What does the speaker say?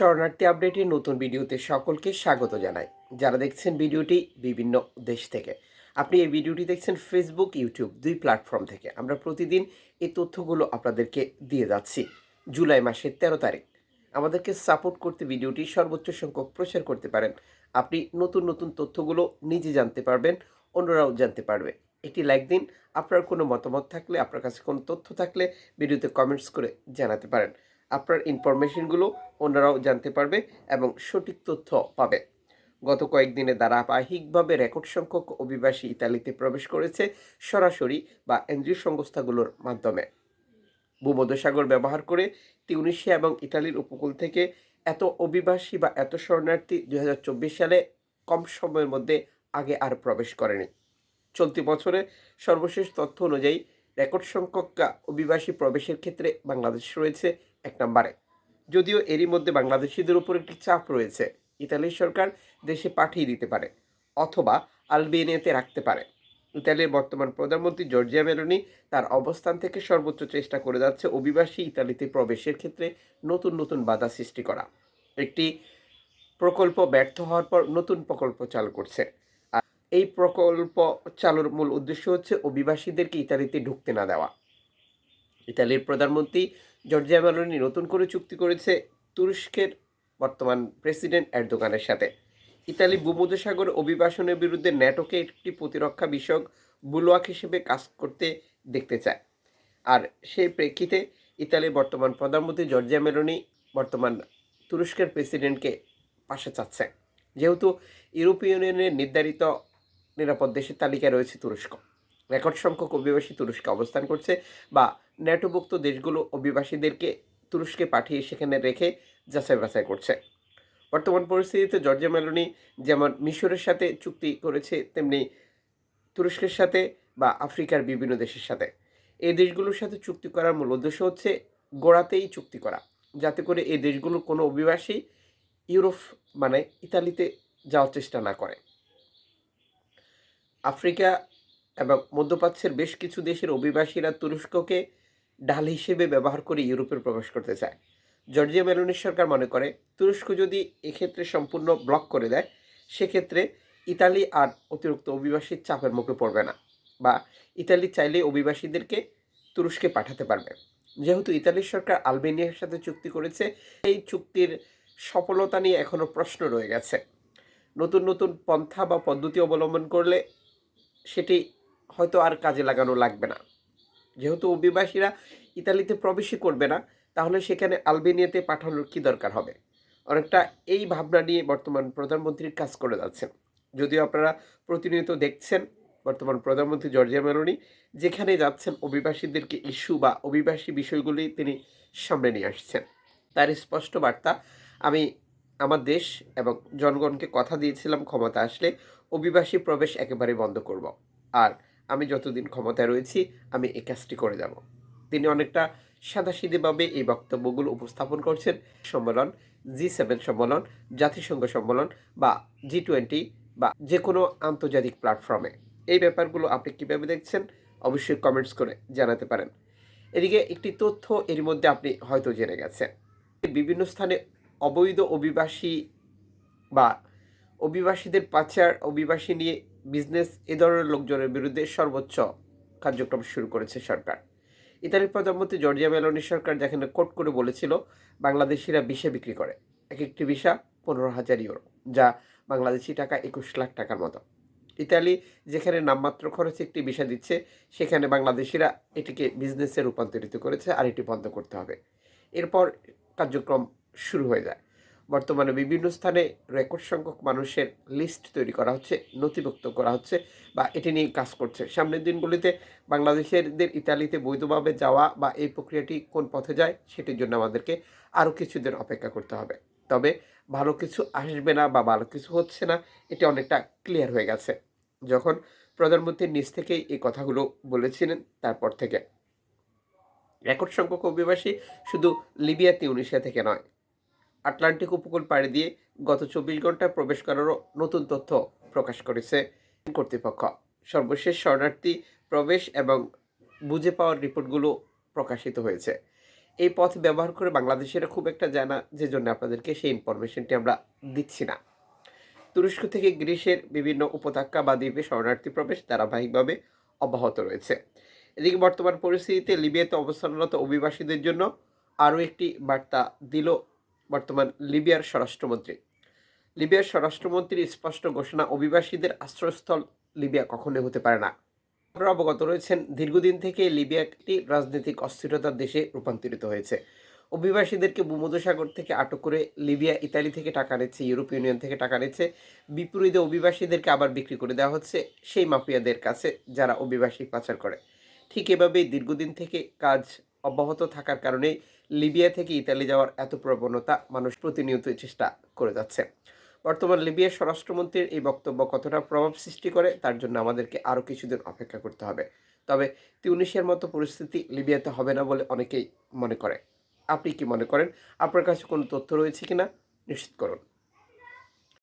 শরণার্থী আপডেটের নতুন ভিডিওতে সকলকে স্বাগত জানাই। যারা দেখছেন ভিডিওটি বিভিন্ন দেশ থেকে। আপনি এই ভিডিওটি দেখছেন ফেসবুক ইউটিউব দুই প্ল্যাটফর্ম থেকে। আমরা প্রতিদিন এই তথ্যগুলো আপনাদেরকে দিয়ে যাচ্ছি জুলাই মাসের তেরো তারিখ। আমাদেরকে সাপোর্ট করতে ভিডিওটি সর্বোচ্চ সংখ্যক প্রচার করতে পারেন। আপনি নতুন নতুন তথ্যগুলো নিজে জানতে পারবেন, অন্যরাও জানতে পারবে। একটি লাইক দিন, আপনার কোনো মতামত থাকলে, আপনার কাছে কোনো তথ্য থাকলে ভিডিওতে কমেন্টস করে জানাতে পারেন। আপনার ইনফরমেশনগুলো অন্যরাও জানতে পারবে এবং সঠিক তথ্য পাবে। গত কয়েকদিনে ধারাবাহিকভাবে রেকর্ড সংখ্যক অভিবাসী ইতালিতে প্রবেশ করেছে সরাসরি বা এনজিও সংস্থাগুলোর মাধ্যমে। ভূমধ্যসাগর ব্যবহার করে তিউনিশিয়া এবং ইতালির উপকূল থেকে এত অভিবাসী বা এত শরণার্থী দু হাজার চব্বিশ সালে কম সময়ের মধ্যে আগে আর প্রবেশ করেনি। চলতি বছরে সর্বশেষ তথ্য অনুযায়ী রেকর্ড সংখ্যক অভিবাসী প্রবেশের ক্ষেত্রে বাংলাদেশ রয়েছে এক নম্বরে। যদিও এরই মধ্যে বাংলাদেশিদের উপর একটি চাপ রয়েছে, ইতালির সরকার দেশে পাঠিয়ে দিতে পারে অথবা আলবেনিয়াতে রাখতে পারে। ইতালির বর্তমান প্রধানমন্ত্রী জর্জিয়া মেলোনি তার অবস্থান থেকে সর্বোচ্চ চেষ্টা করে যাচ্ছে অভিবাসী ইতালিতে প্রবেশের ক্ষেত্রে নতুন নতুন বাধা সৃষ্টি করা। একটি প্রকল্প ব্যর্থ হওয়ার পর নতুন প্রকল্প চালু করছে। এই প্রকল্প চালুর মূল উদ্দেশ্য হচ্ছে অভিবাসীদেরকে ইতালিতে ঢুকতে না দেওয়া। ইতালির প্রধানমন্ত্রী জর্জিয়া মেলোনি নতুন করে চুক্তি করেছে তুরস্কের বর্তমান প্রেসিডেন্ট এরদোগানের সাথে। ইতালি ভূমধ্যসাগর অভিবাসনের বিরুদ্ধে ন্যাটোকে একটি প্রতিরক্ষা বিষয়ক বুলোয়াক হিসেবে কাজ করতে দেখতে চায়। আর সেই প্রেক্ষিতে ইতালির বর্তমান প্রধানমন্ত্রী জর্জিয়া মেলোনি বর্তমান তুরস্কের প্রেসিডেন্টকে পাশে চাচ্ছে। যেহেতু ইউরোপীয় ইউনিয়নের নির্ধারিত নিরাপদ দেশের তালিকায় রয়েছে তুরস্ক। রেকর্ড সংখ্যক অভিবাসী তুরস্কে অবস্থান করছে বা ন্যাটোভুক্ত দেশগুলো অভিবাসীদেরকে তুরস্কে পাঠিয়ে সেখানে রেখে যাচাই বাছাই করছে। বর্তমান পরিস্থিতিতে জর্জিয়া মেলোনি যেমন মিশরের সাথে চুক্তি করেছে, তেমনি তুরস্কের সাথে বা আফ্রিকার বিভিন্ন দেশের সাথে। এই দেশগুলোর সাথে চুক্তি করার মূল উদ্দেশ্য হচ্ছে গোড়াতেই চুক্তি করা। যাতে করে এই দেশগুলোর কোনো অভিবাসী ইউরোপ মানে ইতালিতে যাওয়ার চেষ্টা না করে। আফ্রিকা এবং মধ্যপ্রাচ্যের বেশ কিছু দেশের অভিবাসীরা তুরস্ককে ঢাল হিসেবে ব্যবহার করে ইউরোপে প্রবেশ করতে চায়। জর্জিয়া মেলোনির সরকার মনে করে, তুরস্ক যদি এক্ষেত্রে সম্পূর্ণ ব্লক করে দেয়, সেক্ষেত্রে ইতালি আর অতিরিক্ত অভিবাসীর চাপের মুখে পড়বে না বা ইতালি চাইলে অভিবাসীদেরকে তুরস্কে পাঠাতে পারবে। যেহেতু ইতালির সরকার আলবেনিয়ার সাথে চুক্তি করেছে এই চুক্তির সফলতা নিয়ে এখনও প্রশ্ন রয়ে গেছে। নতুন নতুন পন্থা বা পদ্ধতি অবলম্বন করলে সেটি হয়তো আর কাজে লাগানো লাগবে না। যেহেতু অভিবাসীরা ইতালিতে প্রবেশই করবে না, তাহলে সেখানে আলবেনিয়াতে পাঠানোর কি দরকার হবে? অনেকটা এই ভাবনা নিয়ে বর্তমান প্রধানমন্ত্রীর কাজ করে যাচ্ছেন। যদিও আপনারা প্রতিনিয়ত দেখছেন বর্তমান প্রধানমন্ত্রী জর্জিয়া মেলোনি, যেখানে যাচ্ছেন অভিবাসীদেরকে ইস্যু বা অভিবাসী বিষয়গুলি তিনি সামনে নিয়ে আসছেন। তার স্পষ্ট বার্তা, আমি আমার দেশ এবং জনগণকে কথা দিয়েছিলাম ক্ষমতা আসলে অভিবাসী প্রবেশ একেবারে বন্ধ করব। আর আমি যতদিন ক্ষমতায় রয়েছি, আমি এই কাজটি করে যাব। তিনি অনেকটা সাদাসিধেভাবে এই বক্তব্যগুলো উপস্থাপন করছেন। সম্মেলন, জি সেভেন সম্মেলন, জাতিসংঘ সম্মেলন বা জি টোয়েন্টি বা যে কোনো আন্তর্জাতিক প্ল্যাটফর্মে এই ব্যাপারগুলো আপনি কীভাবে দেখছেন, অবশ্যই কমেন্টস করে জানাতে পারেন। এদিকে একটি তথ্য এর মধ্যে আপনি হয়তো জেনে গেছেন। বিভিন্ন স্থানে অবৈধ অভিবাসী বা অভিবাসীদের পাচার, অভিবাসী নিয়ে বিজনেস এ ধরনের লোকজনের বিরুদ্ধে সর্বোচ্চ কার্যক্রম শুরু করেছে সরকার। ইতালির প্রধানমন্ত্রী জর্জিয়া মেলোনি সরকার যেখানে কোট করে বলেছিল, বাংলাদেশিরা বিষে বিক্রি করে। এক একটি ভিসা পনেরো হাজার ইউরো, যা বাংলাদেশি টাকা একুশ লাখ টাকার মতো। ইতালি যেখানে নামমাত্র খরচে একটি ভিসা দিচ্ছে, সেখানে বাংলাদেশিরা এটিকে বিজনেসে রূপান্তরিত করেছে আর এটি বন্ধ করতে হবে। এরপর কার্যক্রম শুরু হয়ে যায়। বর্তমানে বিভিন্ন স্থানে রেকর্ড সংখ্যক মানুষের লিস্ট তৈরি করা হচ্ছে, নথিভুক্ত করা হচ্ছে বা এটি নিয়ে কাজ করছে। সামনের দিনগুলিতে বাংলাদেশেরদের ইতালিতে বৈধভাবে যাওয়া বা এই প্রক্রিয়াটি কোন পথে যায় সেটির জন্য আমাদেরকে আরও কিছুদিন অপেক্ষা করতে হবে। তবে ভালো কিছু আসবে না বা ভালো কিছু হচ্ছে না, এটি অনেকটা ক্লিয়ার হয়ে গেছে। যখন প্রধানমন্ত্রীর নিজ থেকেই এই কথাগুলো বলেছিলেন, তারপর থেকে। রেকর্ড সংখ্যক অভিবাসী শুধু লিবিয়া তিউনিশিয়া থেকে নয় আটলান্টিক উপকূল পাড়ি দিয়ে গত চব্বিশ ঘন্টায় প্রবেশ করারও নতুন তথ্য প্রকাশ করেছে কর্তৃপক্ষ। সর্বশেষ শরণার্থী প্রবেশ এবং বুঝে পাওয়ার রিপোর্টগুলো প্রকাশিত হয়েছে। এই পথ ব্যবহার করে বাংলাদেশের খুব একটা জানা যে জন্য আপনাদেরকে সেই ইনফরমেশনটি আমরা দিচ্ছি না। তুরস্ক থেকে গ্রিসের বিভিন্ন উপত্যকা বা দ্বীপে শরণার্থী প্রবেশ ধারাবাহিকভাবে অব্যাহত রয়েছে। এদিকে বর্তমান পরিস্থিতিতে লিবিয়াতে অবস্থানরত অভিবাসীদের জন্য আরও একটি বার্তা দিল বর্তমান লিবিয়ার স্বরাষ্ট্রমন্ত্রী। লিবিয়ার স্বরাষ্ট্রমন্ত্রীর স্পষ্ট ঘোষণা, অভিবাসীদের আশ্রয়স্থল লিবিয়া কখনোই হতে পারে না। আপনারা অবগত রয়েছেন, দীর্ঘদিন থেকে লিবিয়া একটি রাজনৈতিক অস্থিরতার দেশে রূপান্তরিত হয়েছে। অভিবাসীদেরকে ভূমধ্যসাগর থেকে আটক করে লিবিয়া, ইতালি থেকে টাকা নিচ্ছে ইউরোপ ইউনিয়ন থেকে টাকা নিচ্ছে। বিপরীতে অভিবাসীদেরকে আবার বিক্রি করে দেওয়া হচ্ছে সেই মাফিয়াদের কাছে যারা অভিবাসী পাচার করে। ঠিক এভাবেই দীর্ঘদিন থেকে কাজ অব্যাহত থাকার কারণেই লিবিয়া থেকে ইতালি যাওয়ার এত প্রবণতা মানুষ প্রতিনিয়ত চেষ্টা করে যাচ্ছে। বর্তমান লিবিয়ার স্বরাষ্ট্রমন্ত্রীর এই বক্তব্য কতটা প্রভাব সৃষ্টি করে, তার জন্য আমাদেরকে আরও কিছুদিন অপেক্ষা করতে হবে। তবে তিউনিশিয়ার মতো পরিস্থিতি লিবিয়াতে হবে না বলে অনেকেই মনে করে। আপনি কি মনে করেন? আপনার কাছে কোনো তথ্য রয়েছে কিনা? নিশ্চিত করুন।